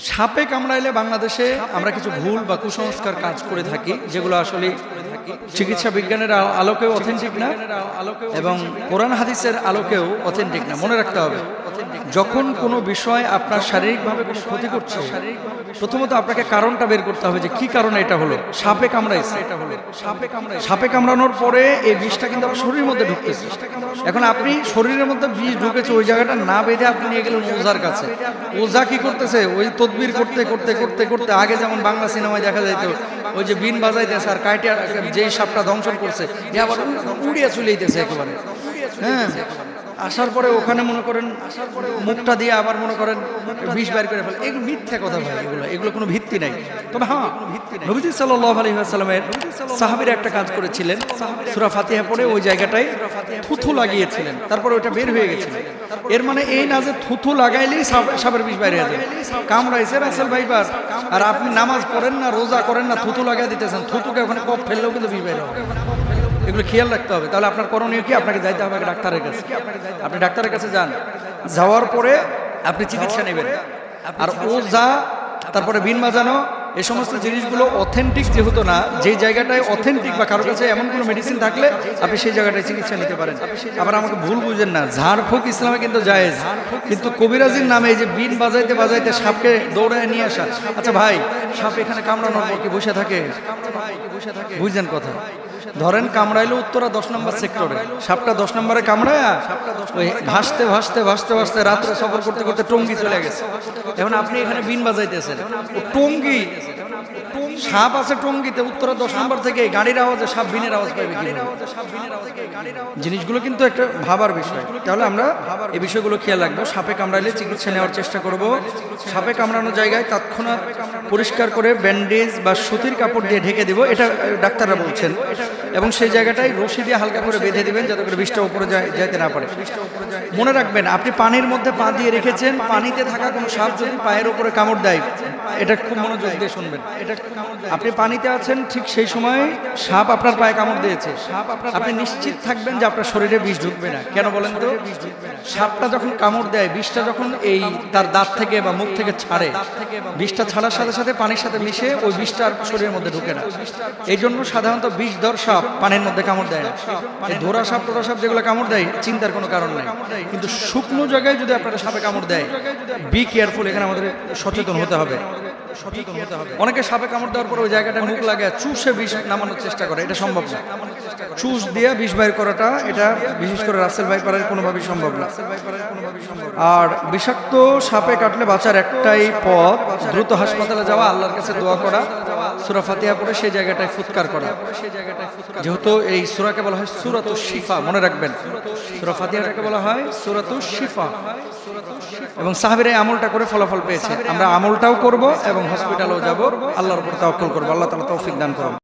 সাপে কামড়াইলে বাংলাদেশে আমরা কিছু ভুল বা কুসংস্কার কাজ করে থাকি যেগুলো আসলে চিকিৎসা বিজ্ঞানের আলোকেও অথেন্টিক না এবং কোরআন হাদিসের আলোকেও অথেন্টিক না। মনে রাখতে হবে, যখন কোনো বিষয় আপনার শারীরিকভাবে কোনো ক্ষতি করছে, প্রথমত আপনাকে কারণটা বের করতে হবে যে কি কারণে এটা হলো। সাপে কামড়াইছে। এটা হলো সাপে কামড়াইছে সাপে কামড়ানোর পরে এই বিষটা কিন্তু আপনার শরীরের মধ্যে ঢুকতেছে। এখন আপনি শরীরের মধ্যে বিষ ঢুকেছে, ওই জায়গাটা না বেঁধে আপনি নিয়ে গেলেন ওজার কাছে। ওজা কি করতেছে? ওই তদবির করতে করতে করতে করতে আগে যেমন বাংলা সিনেমায় দেখা যাইতো ওই যে বিন বাজাইতেছে আর কাইটিয়া যেই সাপটা ধ্বংসন করছে আবার উড়িয়া চলে যেতেছে একেবারে। হ্যাঁ আসার পরে ওখানে মনে করেন, মুখটা দিয়ে আবার মনে করেন বিষ বাইর করে ফেলে। এগুলো মিথ্যা কথা ভাই, এগুলো এগুলো কোনো ভিত্তি নাই। তবে হ্যাঁ নবীজি সাল্লাহ আলী সাল্লামের সাহাবির একটা কাজ করেছিলেন। সুরা ফাতিহা পরে ওই জায়গাটায় থুথু লাগিয়েছিলেন। তারপরে ওইটা বের হয়ে গেছিল এর মানে এই না যে থুথু লাগাইলেই সাপ- সাপের বিষ বাইরে যাবে। কামড়াইছে রাসেল ভাইবার আর আপনি নামাজ পড়েন না, রোজা করেন না থুতু লাগাই দিতেছেন। থুতুকে ওখানে কপ ফেললেও কিন্তু বিষ বাইরে হবে। এগুলো খেয়াল রাখতে হবে। তাহলে আপনার করণীয় কি? আপনাকে যাইতে হবে ডাক্তারের কাছে। আপনি ডাক্তারের কাছে যান। যাওয়ার পরে আপনি চিকিৎসা নেবেন। আর ও যা তারপরে বিন বাজানো এই সমস্ত জিনিসগুলো অথেন্টিক যেহেতু না, যে জায়গাটায় অথেন্টিক বা কারোর কাছে এমন কোনো মেডিসিন থাকলে আপনি সেই জায়গাটায় চিকিৎসা নিতে পারেন। আবার আমাকে ভুল বুঝেন না, ঝাড়ফুঁক ইসলামে কিন্তু জায়েজ। কিন্তু কবিরাজির নামে এই যে বিন বাজাইতে বাজাইতে সাপকে দৌড়ায় নিয়ে আসা। আচ্ছা ভাই, সাপ এখানে কামড়ানোর পর কি বসে থাকে? বুঝছেন কথা। ধরেন কামড়াইলো উত্তরা দশ নম্বর সেক্টরে। সাপটা দশ নম্বরে কামড়ায়া ভাসতে ভাসতে ভাসতে ভাসতে রাত্রে সফর করতে করতে টঙ্গি চলে গেছে। এখন আপনি এখানে বিন বাজাইতেছেন। টঙ্গি সাপ আছে টঙ্গিতে উত্তরা দশ নম্বর থেকে গাড়ির আওয়াজে সাপ বিনের আওয়াজ পাইবে জিনিসগুলো কিন্তু একটা ভাবার বিষয়। তাহলে আমরা এই বিষয়গুলো খেয়াল রাখব। সাপে কামড়াইলে চিকিৎসা নেওয়ার চেষ্টা করব। সাপে কামড়ানোর জায়গায় তৎক্ষণাৎ পরিষ্কার করে ব্যান্ডেজ বা সুতির কাপড় দিয়ে ঢেকে দিব। এটা ডাক্তাররা বলছেন। এবং সেই জায়গাটায় রশি দিয়ে হালকা করে বেঁধে দিবেন যাতে করে বিষটা উপরে যায় যাইতে না পারে। মনে রাখবেন আপনি পানির মধ্যে পা দিয়ে রেখেছেন। পানিতে থাকা কোনো সাপ যদি পায়ের উপরে কামড় দেয় এটা খুব মনোযোগ দিয়ে শুনবেন। আপনি পানিতে আছেন, ঠিক সেই সময় সাপ আপনার পায়ে কামড় দিয়েছে। সাপ আপনার আপনি নিশ্চিত থাকবেন যে আপনার শরীরে বিষ ঢুকবে না। কেন বলেন তো? সাপটা যখন কামড় দেয়, বিষটা যখন এই তার দাঁত থেকে বা মুখ থেকে ছাড়ে, বিষটা ছাড়ার সাথে সাথে পানির সাথে মিশে ওই বিষটা আর শরীরের মধ্যে ঢুকে না। এই জন্য সাধারণত বিষধর সাপ পানির মধ্যে কামড় দেয় না। ধরা সাপ টোরা সাপ যেগুলো কামড় দেয়, চিন্তার কোনো কারণ নাই। কিন্তু শুকনো জায়গায় যদি আপনারা সাপে কামড় দেয় বি কেয়ারফুল এখানে আমাদের সচেতন হতে হবে সচেতন হতে হবে। অনেকে সাপে কামড় দেওয়ার পর ওই জায়গাটা মুখ লাগে চুষে বিষ নামানোর চেষ্টা করে এটা সম্ভব না। চুষ দিয়ে বিষ বাইর করাটা এটা বিশেষ করে রাসেল ভাই পাড়ার কোনোভাবেই সম্ভব না। আর বিষাক্ত সাপে কাটলে বাঁচার একটাই পথ দ্রুত হাসপাতালে যাওয়া আল্লাহর কাছে দোয়া করা সুরা ফাতিহা পড়ে সেই জায়গাটায় ফুৎকার করা। যেহেতু এই সুরাকে বলা হয় সুরাতু শিফা মনে রাখবেন। সুরা বলা হয় সুরাতু শিফা। এবং সাহাবির এই আমলটা করে ফলাফল পেয়েছে। আমরা আমলটাও করব এবং হসপিটালেও যাব আল্লাহর উপর তাওয়াক্কুল করব। আল্লাহ তাআলা তৌফিক দান করুন।